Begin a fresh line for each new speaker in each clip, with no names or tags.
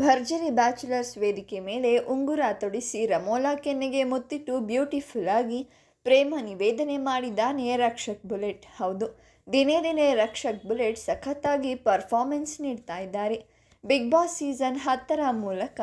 ಭರ್ಜರಿ ಬ್ಯಾಚುಲರ್ಸ್ ವೇದಿಕೆ ಮೇಲೆ ಉಂಗುರ ತೊಡಿಸಿ ರಮೋಲಾ ಕೆನ್ನೆಗೆ ಮುತ್ತಿಟ್ಟು ಬ್ಯೂಟಿಫುಲ್ ಆಗಿ ಪ್ರೇಮ ನಿವೇದನೆ ಮಾಡಿದ್ದಾನೆ ರಕ್ಷಕ್ ಬುಲೆಟ್. ಹೌದು, ದಿನೇ ದಿನೇ ರಕ್ಷಕ್ ಬುಲೆಟ್ ಸಖತ್ತಾಗಿ ಪರ್ಫಾರ್ಮೆನ್ಸ್ ನೀಡ್ತಾ ಇದ್ದಾರೆ. ಬಿಗ್ ಬಾಸ್ ಸೀಸನ್ ಹತ್ತರ ಮೂಲಕ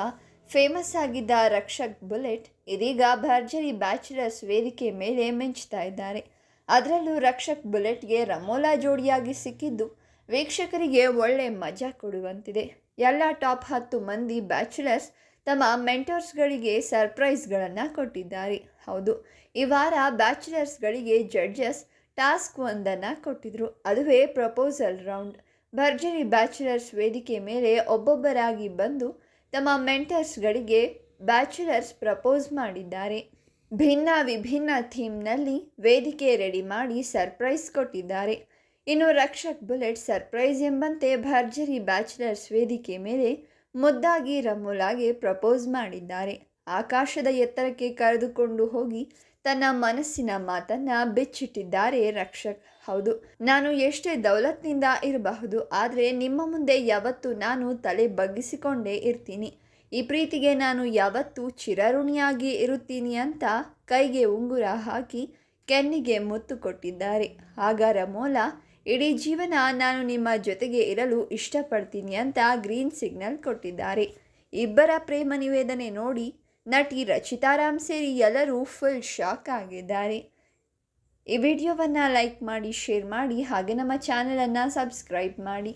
ಫೇಮಸ್ ಆಗಿದ್ದ ರಕ್ಷಕ್ ಬುಲೆಟ್ ಇದೀಗ ಭರ್ಜರಿ ಬ್ಯಾಚುಲರ್ಸ್ ವೇದಿಕೆ ಮೇಲೆ ಮಿಂಚ್ತಾ ಇದ್ದಾರೆ. ಅದರಲ್ಲೂ ರಕ್ಷಕ್ ಬುಲೆಟ್ಗೆ ರಮೋಲಾ ಜೋಡಿಯಾಗಿ ಸಿಕ್ಕಿದ್ದು ವೀಕ್ಷಕರಿಗೆ ಒಳ್ಳೆ ಮಜಾ ಕೊಡುವಂತಿದೆ. ಎಲ್ಲ ಟಾಪ್ ಹತ್ತು ಮಂದಿ ಬ್ಯಾಚುಲರ್ಸ್ ತಮ್ಮ ಮೆಂಟರ್ಸ್ಗಳಿಗೆ ಸರ್ಪ್ರೈಸ್ಗಳನ್ನು ಕೊಟ್ಟಿದ್ದಾರೆ. ಹೌದು, ಈ ವಾರ ಬ್ಯಾಚುಲರ್ಸ್ಗಳಿಗೆ ಜಡ್ಜಸ್ ಟಾಸ್ಕ್ ಒಂದನ್ನು ಕೊಟ್ಟಿದ್ರು. ಅದುವೇ ಪ್ರಪೋಸಲ್ ರೌಂಡ್. ಭರ್ಜರಿ ಬ್ಯಾಚುಲರ್ಸ್ ವೇದಿಕೆ ಮೇಲೆ ಒಬ್ಬೊಬ್ಬರಾಗಿ ಬಂದು ತಮ್ಮ ಮೆಂಟರ್ಸ್ಗಳಿಗೆ ಬ್ಯಾಚುಲರ್ಸ್ ಪ್ರಪೋಸ್ ಮಾಡಿದ್ದಾರೆ. ಭಿನ್ನ ವಿಭಿನ್ನ ಥೀಮ್ನಲ್ಲಿ ವೇದಿಕೆ ರೆಡಿ ಮಾಡಿ ಸರ್ಪ್ರೈಸ್ ಕೊಟ್ಟಿದ್ದಾರೆ. ಇನ್ನು ರಕ್ಷಕ್ ಬುಲೆಟ್ ಸರ್ಪ್ರೈಸ್ ಎಂಬಂತೆ ಭರ್ಜರಿ ಬ್ಯಾಚುಲರ್ಸ್ ವೇದಿಕೆ ಮೇಲೆ ಮುದ್ದಾಗಿ ರಮೋಲಾಗೆ ಪ್ರಪೋಸ್ ಮಾಡಿದ್ದಾರೆ. ಆಕಾಶದ ಎತ್ತರಕ್ಕೆ ಕರೆದುಕೊಂಡು ಹೋಗಿ ತನ್ನ ಮನಸ್ಸಿನ ಮಾತನ್ನ ಬಿಚ್ಚಿಟ್ಟಿದ್ದಾರೆ ರಕ್ಷಕ್. ಹೌದು, ನಾನು ಎಷ್ಟೇ ದೌಲತ್ನಿಂದ ಇರಬಹುದು, ಆದರೆ ನಿಮ್ಮ ಮುಂದೆ ಯಾವತ್ತೂ ನಾನು ತಲೆ ಬಗ್ಗಿಸಿಕೊಂಡೇ ಇರ್ತೀನಿ. ಈ ಪ್ರೀತಿಗೆ ನಾನು ಯಾವತ್ತೂ ಚಿರಋಣಿಯಾಗಿ ಇರುತ್ತೀನಿ ಅಂತ ಕೈಗೆ ಉಂಗುರ ಹಾಕಿ ಕೆನ್ನಿಗೆ ಮುತ್ತು ಕೊಟ್ಟಿದ್ದಾರೆ. ಆಗ ರಮೋಲಾ ಇಡೀ ಜೀವನ ನಾನು ನಿಮ್ಮ ಜೊತೆಗೆ ಇರಲು ಇಷ್ಟಪಡ್ತೀನಿ ಅಂತ ಗ್ರೀನ್ ಸಿಗ್ನಲ್ ಕೊಟ್ಟಿದ್ದಾರೆ. ಇಬ್ಬರ ಪ್ರೇಮ ನಿವೇದನೆ ನೋಡಿ ನಟಿ ರಚಿತಾರಾಮ್ ಸೇರಿ ಎಲ್ಲರೂ ಫುಲ್ ಶಾಕ್ ಆಗಿದ್ದಾರೆ. ಈ ವಿಡಿಯೋವನ್ನು ಲೈಕ್ ಮಾಡಿ, ಶೇರ್ ಮಾಡಿ, ಹಾಗೆ ನಮ್ಮ ಚಾನಲನ್ನು ಸಬ್ಸ್ಕ್ರೈಬ್ ಮಾಡಿ.